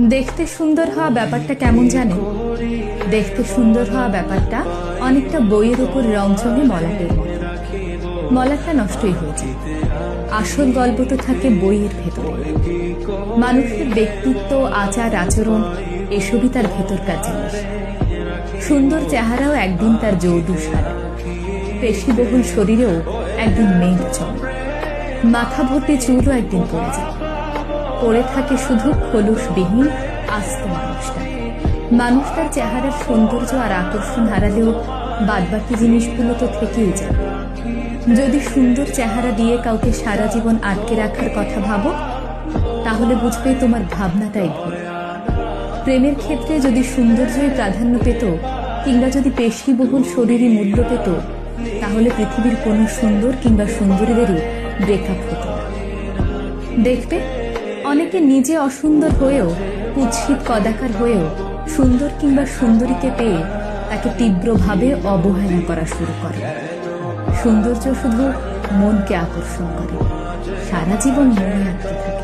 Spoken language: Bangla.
দেখতে সুন্দর হওয়া ব্যাপারটা কেমন জানেন? দেখতে সুন্দর হওয়া ব্যাপারটা অনেকটা বইয়ের উপর রং জমে মলাটের মতো। মলাটটা নষ্টই হয়ে যায়। আসল গল্প তো থাকে বইয়ের ভেতরে। মানুষের ব্যক্তিত্ব, আচার, আচরণ, এসবই তার ভেতরকার জিনিস। সুন্দর চেহারাও একদিন তার যৌদুষ হারায়। পেশিবহুল শরীরেও একদিন মেঘ চলে মাথা ভর্তি চুলও একদিন পড়ে যায়। পড়ে থাকে শুধু খোলসবিহীন, আস্ত মানুষটা। মানুষ তার চেহারার সৌন্দর্য আর আকর্ষণ হারালেও বাদবাকি জিনিসগুলো তো থেকেই যায়। যদি সুন্দর চেহারা দিয়ে কাউকে সারা জীবন আটকে রাখার কথা ভাবো, তাহলে বুঝবে তোমার ভাবনাটাই ভুল। প্রেমের ক্ষেত্রে যদি সৌন্দর্যই প্রাধান্য পেত, কিংবা যদি পেশিবহুল শরীরই মূল্য পেত, তাহলে পৃথিবীর কোনো সুন্দর কিংবা সুন্দরীদেরই ব্রেকআপ হতো। দেখবে অনেকে নিজে অসুন্দর হয়েও, কুৎসিত কদাকার হয়েও, সুন্দর কিংবা সুন্দরীকে পেয়ে তাকে তীব্রভাবে অবহেলা করা শুরু করে। সৌন্দর্য শুধু মনকে আকর্ষণ করে। সারা জীবন মনে রাখতে থাকে।